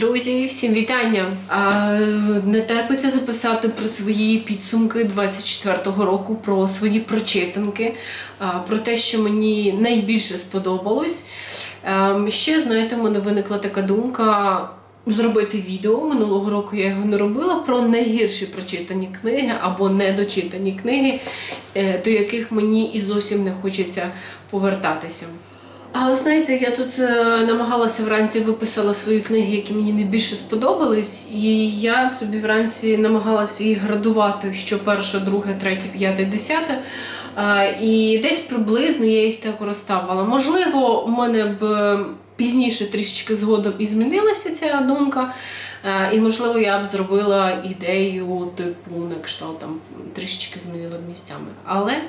Друзі, всім вітання! А, не терпиться записати про свої підсумки 24-го року, про свої прочитанки, про те, що мені найбільше сподобалось. Ще, знаєте, в мене виникла така думка. Зробити відео минулого року я його не робила про найгірші прочитані книги або недочитані книги, е, до яких мені і зовсім не хочеться повертатися. А знаєте, я тут е, намагалася вранці виписала свої книги, які мені найбільше сподобались, і я собі вранці намагалася їх градувати, що перше, друге, третє, п'яте, десяте. Е, і десь приблизно я їх так розставила. Можливо, у мене б е, пізніше трішечки згодом і змінилася ця думка. І можливо, я б зробила ідею, типу, на кшталт там трішечки змінила б місцями. Але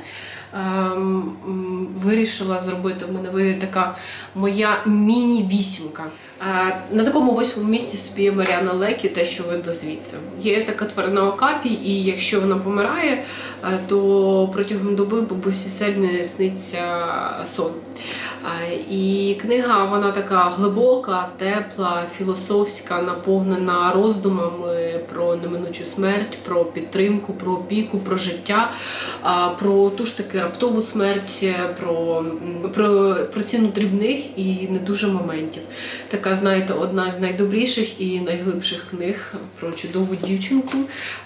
вирішила зробити в мене така моя міні-вісімка. Е, На такому восьмому місці собі Маріана Лекі, те, що ви дозвіться. Є така тварина Окапі, і якщо вона помирає, е, то протягом доби бабусі Сельмі сниться сон. Е, І книга вона така глибока, тепла, філософська, наповнена роздумами про неминучу смерть, про підтримку, про опіку, про життя, про ту ж таки раптову смерть, е, про, про, про ціну дрібних і не дуже моментів. Така, знаєте, одна з найдобріших і найглибших книг про чудову дівчинку,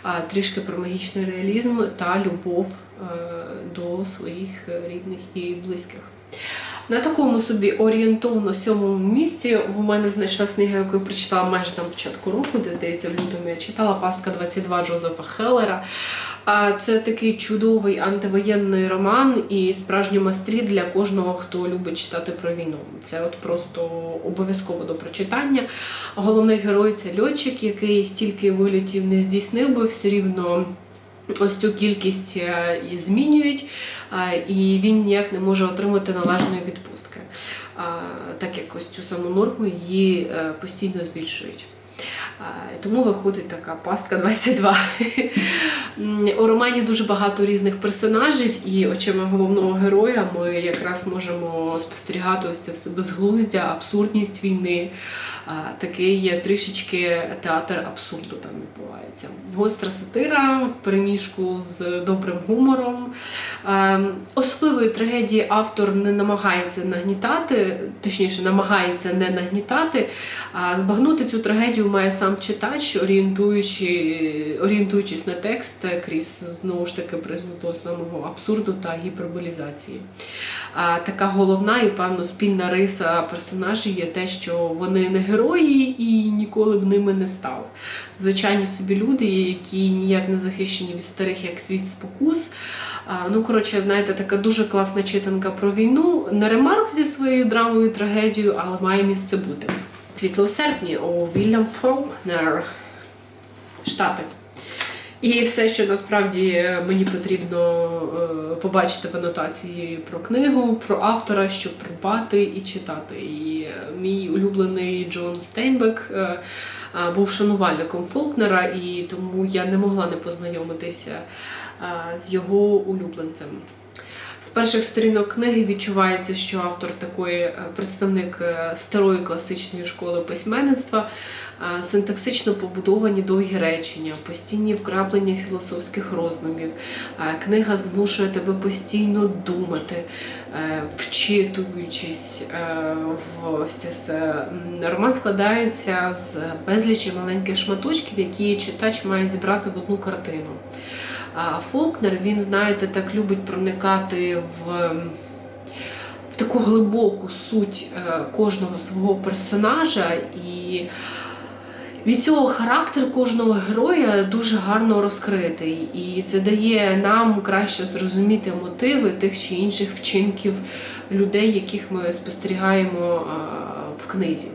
а, трішки про магічний реалізм та любов е, до своїх рідних і близьких. На такому собі орієнтовно сьомому місці в мене знайшла книга, яку я прочитала майже на початку року, де здається, в лютому я читала Пастка 22 Джозефа Хеллера. А Це такий чудовий антивоєнний роман і справжній мастрі для кожного, хто любить читати про війну. Це от просто обов'язково до прочитання. Головний герой це льотчик, який стільки вильотів не здійснив би, все рівно. Ось цю кількість е, змінюють, е, і він ніяк не може отримати належної відпустки. Е, Так як ось цю саму норму її постійно збільшують. Тому виходить така пастка 22. У романі дуже багато різних персонажів, і очима головного героя ми якраз можемо спостерігати ось це все безглуздя, абсурдність війни. Такий є трішечки театр абсурду там відбувається. Гостра сатира в переміжку з добрим гумором. Особливої трагедії автор не намагається нагнітати, точніше, намагається не нагнітати, а збагнути цю трагедію має сам читач, орієнтуючи, орієнтуючись на текст крізь знову ж таки призму самого абсурду та гіперболізації. Така головна і певно спільна риса персонажів є те, що вони не герої і ніколи б ними не стали. Звичайні собі люди, які ніяк не захищені від старих як світ спокус. Ну, коротше, знаєте, така дуже класна читанка про війну. Не ремарк зі своєю драмою, трагедією, але має місце бути. Світло в серпні у Вільям Фолкнер, Штати. І все, що насправді е, мені потрібно е, побачити в анотації про книгу, про автора, щоб придбати і читати. І е, мій улюблений Джон Стейнбек був шанувальником Фолкнера, і тому я не могла не познайомитися з його улюбленцем. Перших сторінок книги відчувається, що автор такий е, представник е, старої класичної школи письменництва, е, синтаксично побудовані довгі речення, постійні вкраплення філософських роздумів. Книга змушує тебе постійно думати, вчитуючись в Роман складається з безлічі маленьких шматочків, які читач має зібрати в одну картину. Фолкнер, він, знаєте, так любить проникати в, в таку глибоку суть е, кожного свого персонажа. І від цього характер кожного героя дуже гарно розкритий. І це дає нам краще зрозуміти мотиви тих чи інших вчинків людей, яких ми спостерігаємо в книзі.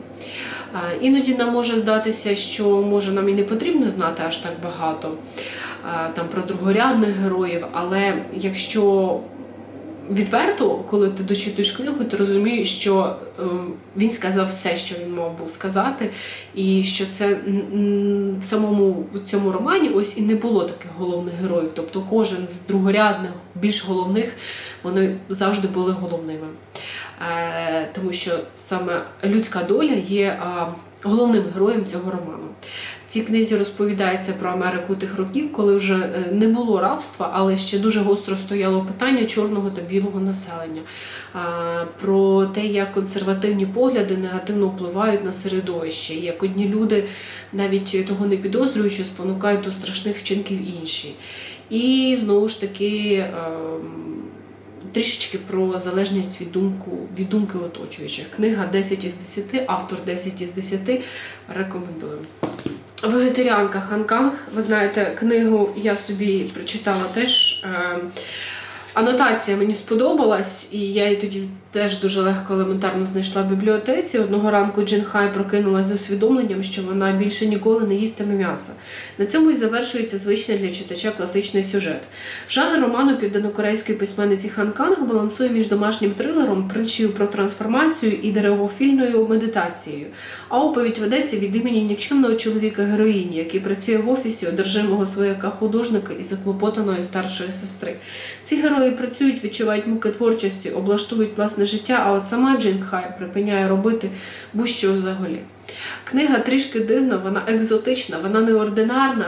Іноді нам може здатися, що може нам і не потрібно знати аж так багато там про другорядних героїв, але якщо відверто, коли ти дочитуєш книгу, ти розумієш, що е, він сказав все, що він мав був сказати, і що це в самому в цьому романі ось і не було таких головних героїв. Тобто кожен з другорядних, більш головних, вони завжди були головними. Е, тому що саме людська доля є головним героєм цього роману. Цій книзі розповідається про Америку тих років, коли вже е, не було рабства, але ще дуже гостро стояло питання чорного та білого населення. Про те, як консервативні погляди негативно впливають на середовище, як одні люди, навіть того не підозрюючи, спонукають до страшних вчинків інші. І знову ж таки. ем, Трішечки про залежність від, думку, від думки оточуючих. Книга 10 із 10, автор 10 із 10. Рекомендую. Вегетаріанка Ханканг. Ви знаєте, книгу я собі прочитала теж. Е, анотація мені сподобалась, і я її тоді теж дуже легко елементарно знайшла в бібліотеці. Одного ранку Джин Хай прокинулася з усвідомленням, що вона більше ніколи не їстиме м'яса. На цьому й завершується звичний для читача класичний сюжет. Жанр роману південнокорейської письменниці Хан Канг балансує між домашнім трилером, притчею про трансформацію і деревофільною медитацією. А оповідь ведеться від імені нікчемного чоловіка героїні, який працює в офісі одержимого свояка художника і заклопотаної старшої сестри. Ці герої працюють, відчувають муки творчості, облаштовують власне життя, а от сама Джин Хай припиняє робити будь-що взагалі. Книга трішки дивна, вона екзотична, вона неординарна.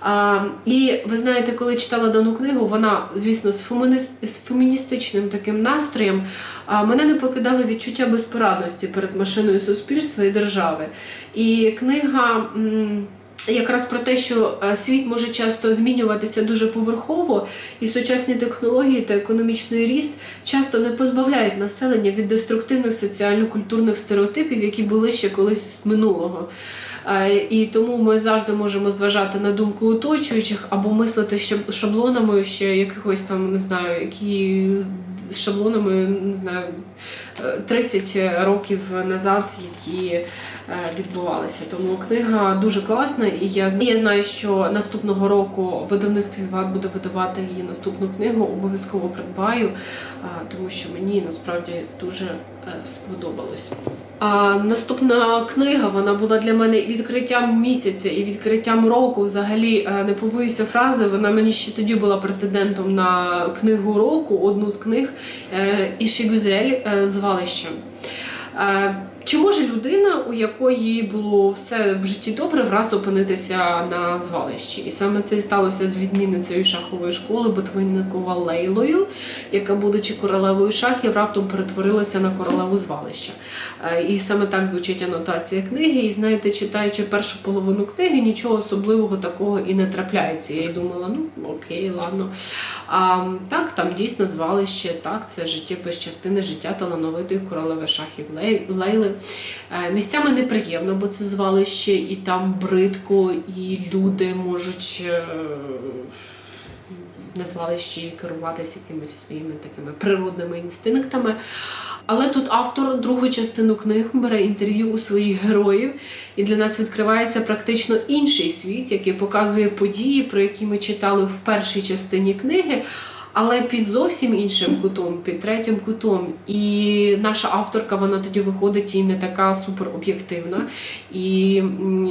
А, і ви знаєте, коли читала дану книгу, вона, звісно, з, фемініс- з феміністичним таким настроєм, а, мене не покидало відчуття безпорадності перед машиною суспільства і держави. І книга. м, Якраз про те, що е, світ може часто змінюватися дуже поверхово, і сучасні технології та економічний ріст часто не позбавляють населення від деструктивних соціально-культурних стереотипів, які були ще колись з минулого. Е, І тому ми завжди можемо зважати на думку оточуючих або мислити шаблонами ще якихось там, не знаю, які з шаблонами, не знаю, е, 30 років назад, які е, відбувалися. Тому книга дуже класна, і я я знаю, що наступного року видавництво Іват буде видавати її наступну книгу. Обов'язково придбаю, тому що мені насправді дуже е, сподобалось. А наступна книга вона була для мене відкриттям місяця і відкриттям року. Взагалі е, не побоюся фрази. Вона мені ще тоді була претендентом на книгу року, одну з книг е, Ішігузель е, звалище. Чи може людина, у якої було все в житті добре, враз опинитися на звалищі? І саме це і сталося з відмінницею шахової школи Ботвинникова Лейлою, яка, будучи королевою шахів, раптом перетворилася на королеву звалища. І саме так звучить анотація книги. І знаєте, читаючи першу половину книги, нічого особливого такого і не трапляється. Я й думала, ну окей, ладно. А так, там дійсно звалище, так, це життєпис частини життя талановитої королеви шахів Лей- Лейли. Е, Місцями неприємно, бо це звалище, і там бридко, і люди можуть. е, На звалищі керуватися якимись своїми такими природними інстинктами. Але тут автор другу частину книг бере інтерв'ю у своїх героїв, і для нас відкривається практично інший світ, який показує події, про які ми читали в першій частині книги, але під зовсім іншим кутом, під третім кутом. І наша авторка вона тоді виходить і не така супероб'єктивна. І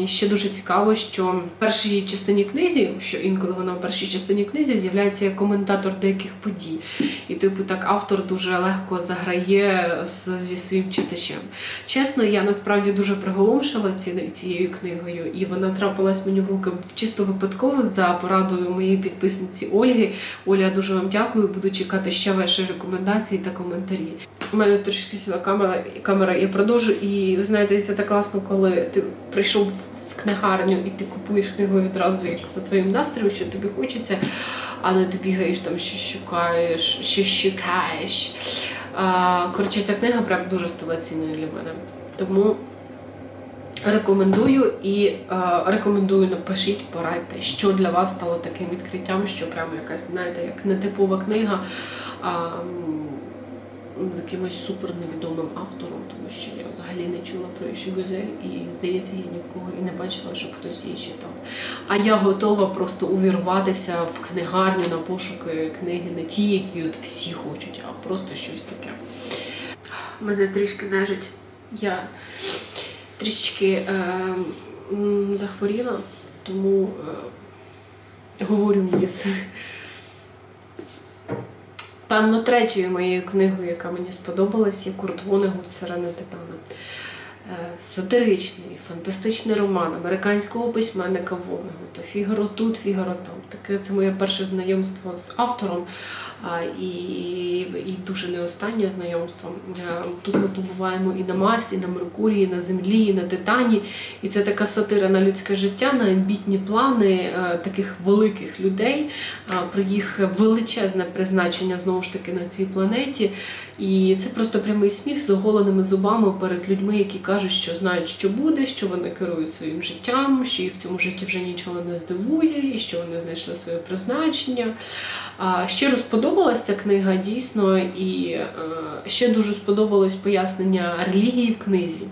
ще дуже цікаво, що в першій частині книзі, що інколи вона в першій частині книзі з'являється коментатор деяких подій. І, типу, так автор дуже легко заграє зі своїм читачем. Чесно, я насправді дуже приголомшила ці, цією книгою, і вона трапилась мені в руки чисто випадково за порадою моєї підписниці Ольги. Оля, дуже вам дякую. Буду чекати ще ваші рекомендації та коментарі. У мене трішки сіла камера, камера, я продовжу. І ви знаєте, це так класно, коли ти прийшов в книгарню і ти купуєш книгу відразу як за твоїм настроєм, що тобі хочеться, а не ти бігаєш там, що шукаєш, що шукаєш. Коротше, ця книга прям дуже стала цінною для мене. Тому рекомендую і е, рекомендую напишіть, порадьте, що для вас стало таким відкриттям, що прямо якась, знаєте, як нетипова книга. З якимось супер невідомим автором, тому що я взагалі не чула про Іші Гузель і, здається, я ні в кого і не бачила, щоб хтось її читав. А я готова просто увірватися в книгарню на пошуки книги, не ті, які от всі хочуть, а просто щось таке. Мене трішки нежить. Я трішечки е, захворіла, тому е, говорю ніс. Певно, третьою моєю книгою, яка мені сподобалась, є Курт Вонегут «Сирена Титана. сатиричний, фантастичний роман американського письменника Вонегута Фігаро тут, Фігаро там. Таке це моє перше знайомство з автором і, і дуже не останнє знайомство. Е, Тут ми побуваємо і на Марсі, і на Меркурії, і на Землі, і на Титані. І це така сатира на людське життя, на амбітні плани е, таких великих людей, е, про їх величезне призначення знову ж таки на цій планеті. І це просто прямий сміх з оголеними зубами перед людьми, які кажуть, що знають, що буде, що вони керують своїм життям, що їх в цьому житті вже нічого не здивує, і що вони знайшли своє призначення. А, Щиро сподобалась ця книга дійсно, і е, ще дуже сподобалось пояснення релігії в книзі.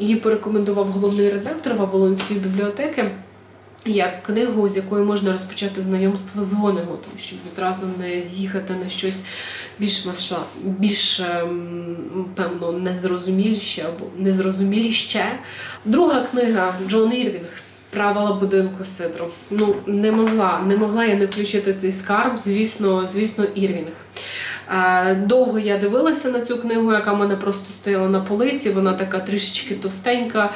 Її порекомендував головний редактор Вавилонської бібліотеки. Як книгу, з якої можна розпочати знайомство з Вонегутом, щоб відразу не з'їхати на щось більш масштаб, більш ем, певно незрозуміліше або незрозуміліще. Друга книга Джон Ірвінг. Правила будинку Сидру. Ну не могла, не могла я не включити цей скарб. Звісно, звісно, Ірвінг. Е, Довго я дивилася на цю книгу, яка в мене просто стояла на полиці. Вона така трішечки товстенька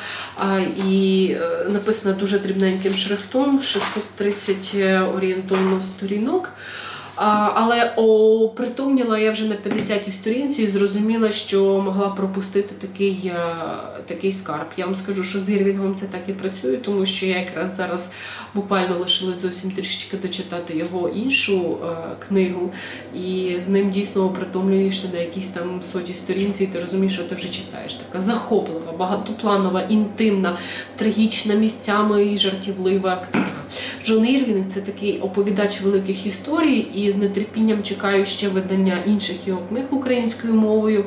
і е, написана дуже дрібненьким шрифтом, 630 орієнтовно сторінок. Але опритомніла я вже на 50-й сторінці і зрозуміла, що могла пропустити такий, е, такий скарб. Я вам скажу, що з Ірвінгом це так і працює, тому що я якраз зараз буквально лишилась зовсім трішечки дочитати його іншу е, книгу, і з ним дійсно опритомлюєшся на якійсь там сотій сторінці, і ти розумієш, що ти вже читаєш. Така захоплива, багатопланова, інтимна, трагічна місцями і жартівлива. Джон Ірвінг це такий оповідач великих історій, і з нетерпінням чекаю ще видання інших його книг українською мовою.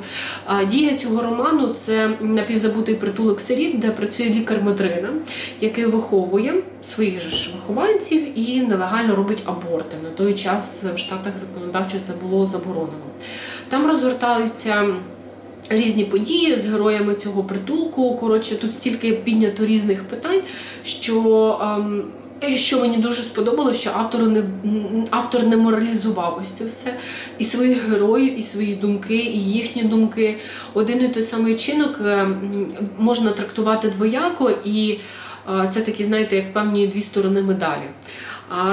Дія цього роману це напівзабутий притулок сиріт, де працює лікар Модрина, який виховує своїх ж вихованців і нелегально робить аборти. На той час в Штатах законодавчо це було заборонено. Там розгортаються. Різні події з героями цього притулку. Коротше, тут стільки піднято різних питань, що ем, що мені дуже сподобалося, що автор не автор не моралізував ось це все і своїх героїв, і свої думки, і їхні думки. Один і той самий чинок е, можна трактувати двояко, і е, це такі, знаєте, як певні дві сторони медалі.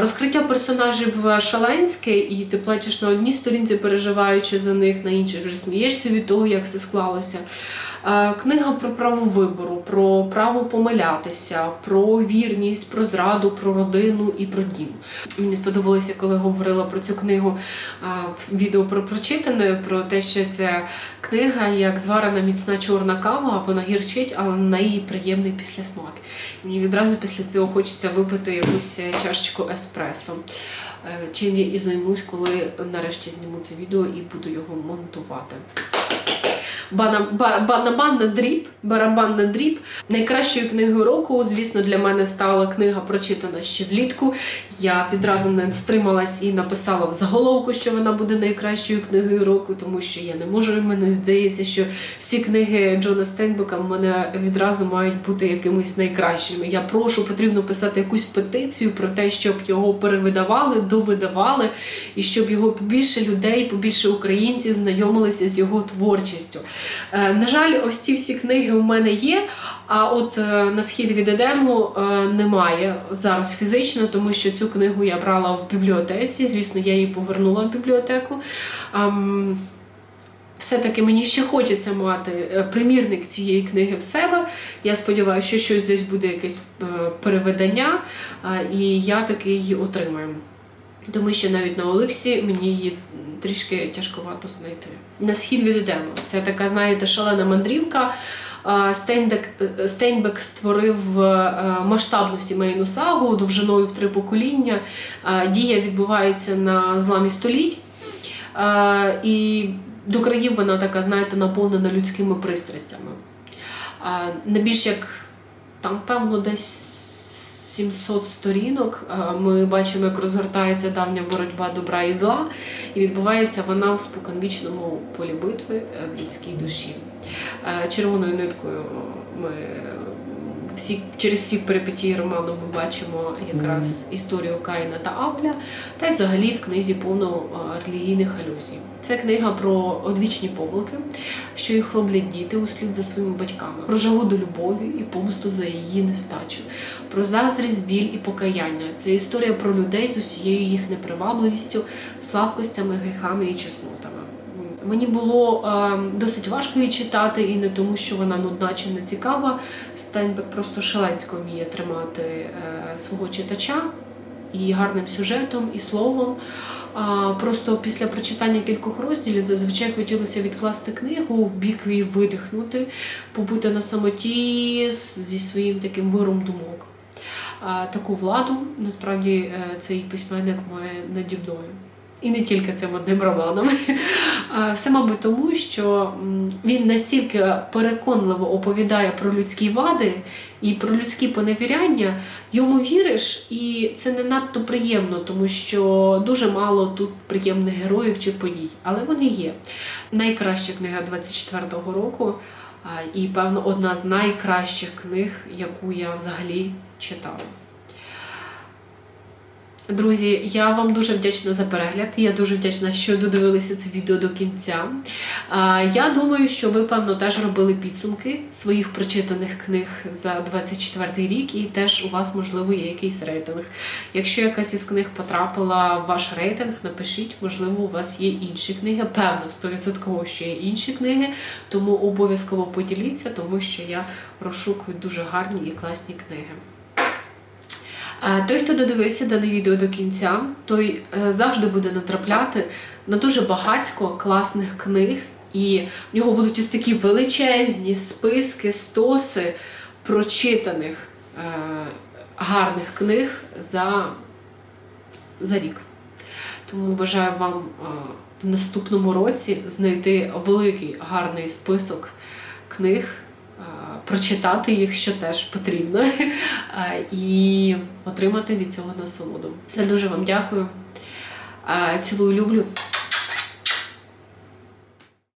Розкриття персонажів шаленське, і ти плачеш на одній сторінці, переживаючи за них, на іншій вже смієшся від того, як все склалося. Е, Книга про право вибору, про право помилятися, про вірність, про зраду, про родину і про дім. Мені сподобалося, коли говорила про цю книгу в відео про прочитане, про те, що ця книга як зварена міцна чорна кава, вона гірчить, але на неї приємний післясмак. Мені відразу після цього хочеться випити якусь е, чашечку еспресо. Е, Чим я і займусь, коли нарешті зніму це відео і буду його монтувати. Бана- Банабан на дріб, барабан на дріб. Найкращою книгою року, звісно, для мене стала книга прочитана ще влітку. Я відразу не стрималась і написала в заголовку, що вона буде найкращою книгою року, тому що я не можу. Мені здається, що всі книги Джона Стенбека в мене відразу мають бути якимись найкращими. Я прошу, потрібно писати якусь петицію про те, щоб його перевидавали, довидавали, і щоб його побільше людей, побільше українців знайомилися з його творчістю. Е, На жаль, ось ці всі книги у мене є. А от е, на схід від Едему е, немає зараз фізично, тому що цю книгу я брала в бібліотеці. Звісно, я її повернула в бібліотеку. Все-таки мені ще хочеться мати примірник цієї книги в себе. Я сподіваюся, що щось десь буде якесь переведення, і я таки її отримаю. Тому що навіть на Олексі мені її трішки тяжковато знайти. На схід від Це така, знаєте, шалена мандрівка. Стейнбек, Стейнбек створив е, масштабну сімейну сагу довжиною в три покоління. Дія відбувається на зламі століть. І до країв вона така, знаєте, наповнена людськими пристрастями. Не більш як там, певно, десь 700 сторінок. Ми бачимо, як розгортається давня боротьба добра і зла, і відбувається вона в споконвічному полі битви е, в людській душі. Е, Червоною ниткою ми всі через всі перипетії роману ми бачимо якраз історію Каїна та Авля, та й взагалі в книзі повно релігійних алюзій. Це книга про одвічні помилки, що їх роблять діти услід за своїми батьками, про жагу до любові і помсту за її нестачу, про заздрість, біль і покаяння. Це історія про людей з усією їх непривабливістю, слабкостями, гріхами і чеснотами. Мені було е, досить важко її читати, і не тому, що вона нудна чи не цікава. Стайнбек просто шаленсько вміє тримати е, свого читача і гарним сюжетом, і словом. Просто після прочитання кількох розділів зазвичай хотілося відкласти книгу в бік і видихнути, побути на самоті зі своїм таким виром думок. Таку владу насправді е, цей письменник має наді мною. І не тільки цим одним романом. Все, мабуть, тому, що він настільки переконливо оповідає про людські вади і про людські поневіряння, йому віриш, і це не надто приємно, тому що дуже мало тут приємних героїв чи подій. Але вони є. Найкраща книга 24-го року, і, певно, одна з найкращих книг, яку я взагалі читала. Друзі, я вам дуже вдячна за перегляд. Я дуже вдячна, що додивилися це відео до кінця. Я думаю, що ви, певно, теж робили підсумки своїх прочитаних книг за 24 рік, і теж у вас, можливо, є якийсь рейтинг. Якщо якась із книг потрапила в ваш рейтинг, напишіть, можливо, у вас є інші книги. Певно, 100% що є інші книги, тому обов'язково поділіться, тому що я розшукую дуже гарні і класні книги. Е, Той, хто додивився дане відео до кінця, той е, завжди буде натрапляти на дуже багатько класних книг, і в нього будуть ось такі величезні списки, стоси прочитаних е, гарних книг за, за рік. Тому бажаю вам в наступному році знайти великий гарний список книг, прочитати їх, що теж потрібно, і отримати від цього насолоду. Все дуже вам дякую. Цілую, люблю.